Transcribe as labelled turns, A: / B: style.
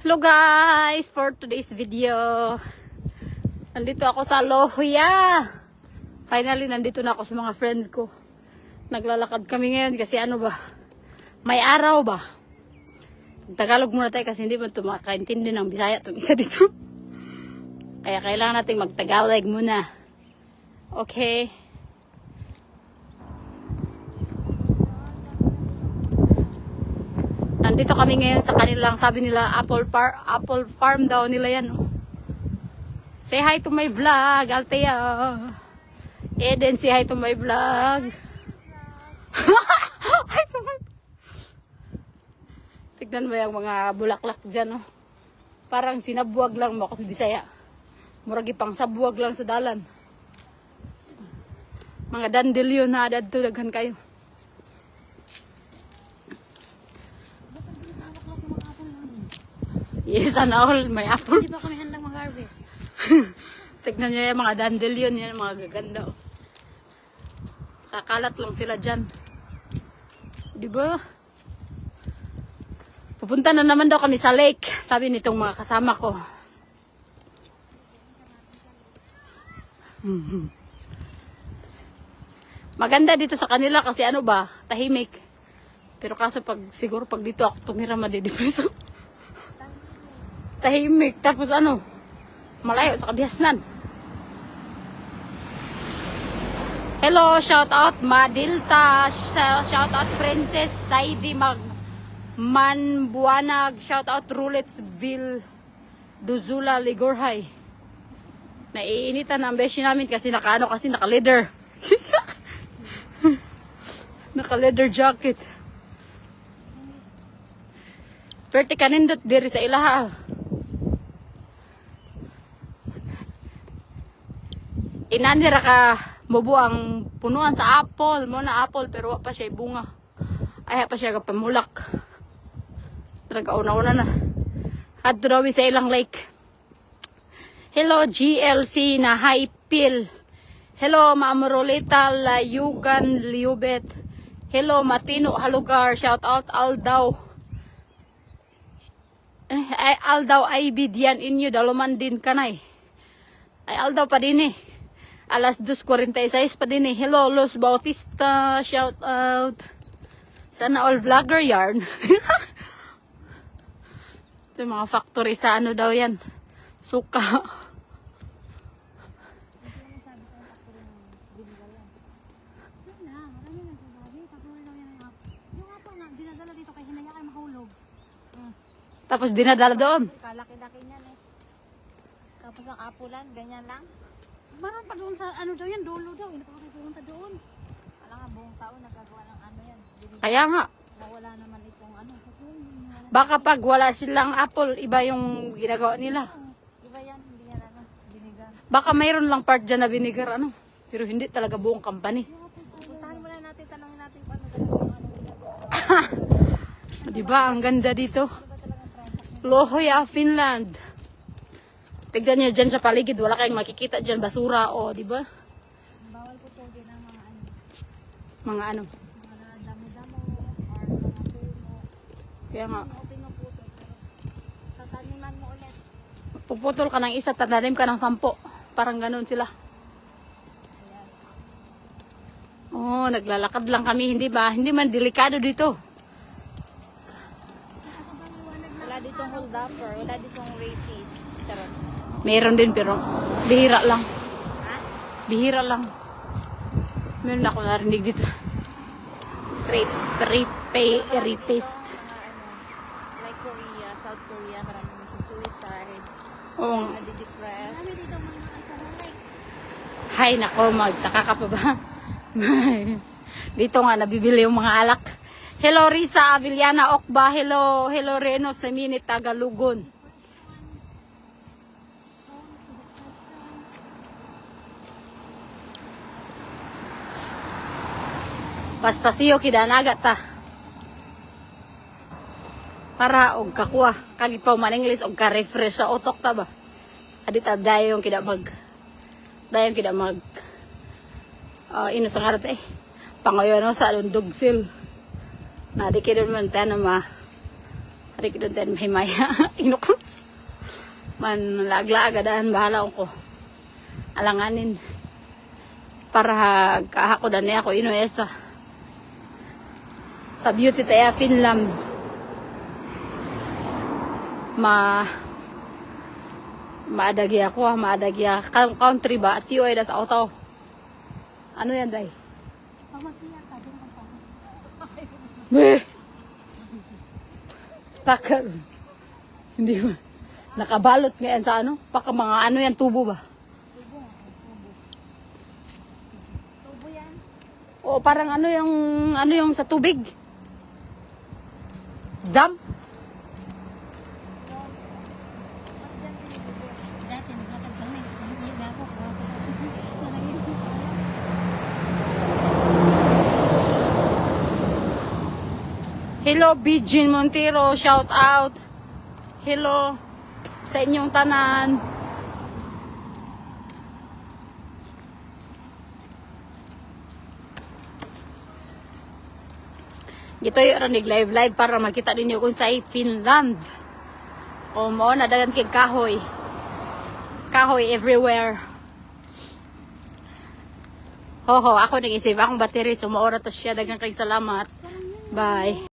A: Hello guys, for today's video. Nandito ako sa Lohuya. Finally, nandito na ako sa mga friends ko. Naglalakad kami ngayon kasi ano ba, may araw ba? Tagalog muna tayo kasi hindi mo ito makaintindi ng Bisaya itong isa dito. Kaya kailangan natin magtagalog muna. Okay? Nandito kami ngayon sa kanilang, sabi nila, apple, par apple farm daw nila yan. Oh. Say hi to my vlog, Altea. Eden, say hi to my vlog. hi to my... Tignan mo yung mga bulaklak dyan, oh. Parang sinabuwag lang mo sa Bisaya. Muragi pang sabuwag lang sa dalan. Mga dandelion na daghan kayo. Yes, sana all may apple.
B: Di ba kami handang mag-harvest?
A: Tignan nyo yung mga dandelion yan, mga gaganda. Oh. Kakalat lang sila dyan. Di ba? Pupunta na naman daw kami sa lake, sabi nitong mga kasama ko. Maganda dito sa kanila kasi ano ba, tahimik. Pero kaso pag siguro pag dito ako tumira madidepreso. Tahimik tapos ano, malayo sa kabihasnan. Hello, shout out Madilta, sh- shout out Princess Saidi Mag Manbuanag, shout out Ruletsville, Duzula, Ligorhay. Naiinitan ang beshi namin kasi nakaano kasi naka-leather. naka-leather jacket. Pwerte kanindot diri sa ilaha. Inanira ka mubo ang punuan sa apple mo na apple pero wa pa siya bunga. Ay pa siya kapamulak. Talaga una-una na. At daw sa ilang lake. Hello GLC na high pill. Hello Ma'am Rolita Layugan Liubet. Hello Matino Halugar. Shout out Aldaw. Eh, Ay, Aldaw ay bidyan inyo. Daluman din kanay. Ay Aldaw pa din eh. Alas 2.46 pa din eh. Hello Los Bautista. Shout out. Sana all vlogger yarn. Ito mga factory sa ano daw yan. Suka. Tapos dinadala doon.
B: Kalaki-laki niyan eh. Tapos ang apulan, ganyan lang. Meron pa doon sa, ano daw yan, dulo daw. Hindi pa kami pumunta doon. Wala nga, buong taon nagagawa ng ano yan. Binigay.
A: Kaya nga.
B: Nawala naman itong ano.
A: Baka pag wala silang apple, iba yung ginagawa nila.
B: Iba yan, hindi yan ano, binigan.
A: Baka mayroon lang part dyan na vinegar, ano. Pero hindi talaga buong company.
B: Puntahan muna natin, tanongin natin ano talaga yung ano nila.
A: Di ba? Ang ganda dito. Lohoya, Finland. Tignan niyo dyan sa paligid, wala kayong makikita dyan basura o, di ba?
B: Bawal po din ang mga ano,
A: Mga ano.
B: mga damo-damo or mga puno.
A: Kaya nga,
B: pinuputol. pero Tataniman mo ulit.
A: puputol ka ng isa, tatanim ka ng sampo. Parang ganun sila. Oo, naglalakad lang kami, hindi ba? Hindi man delikado dito.
B: Wala ditong hold upper, wala ditong rapist.
A: Meron din pero bihira lang.
B: Ha?
A: Bihira lang. Meron ako narinig dito. Rape, rape, rapist.
B: Ano, like Korea, South Korea, marami suicide,
A: Oo.
B: nadidepress. Marami dito mga asalalay.
A: Hay, nako, magtaka ka pa ba? Dito nga, nabibili yung mga alak. Hello, Risa Aviliana Okba. Hello, hello, Reno Semini Tagalugon. Paspasiyo kidanaga ta. Para og kakuha, kagipaw man English og ka-refresh sa utok ta ba. Adit dayon kida mag dayon kida mag uh, ino sa karat eh. Pangayon no sa dugsil. Na di kida man tanong ma Hari kita din may maya. Inok. Man lagla agadahan bahala ko. Alanganin. Para kahako dan niya ako ino esa. Sa beauty tayo Finland. Ma maadagi ako ah, maadagi ako. Country ba? At ay das auto. Ano yan, day?
B: Pamatiya ka pang.
A: Beh! Takal. Hindi ba? Nakabalot ngayon sa ano? Baka mga ano yan, tubo ba?
B: Tubo tubo. Tubo yan.
A: O parang ano yung, ano yung sa tubig? Dam? Hello, Bijin Montero. Shout out. Hello sa inyong tanan. Gito yung ranig live live para makita ninyo kung sa Finland. O mo na dagan kay kahoy. Kahoy everywhere. Ho ho, ako nag-isip akong battery. So to siya. Dagang kay salamat. Bye.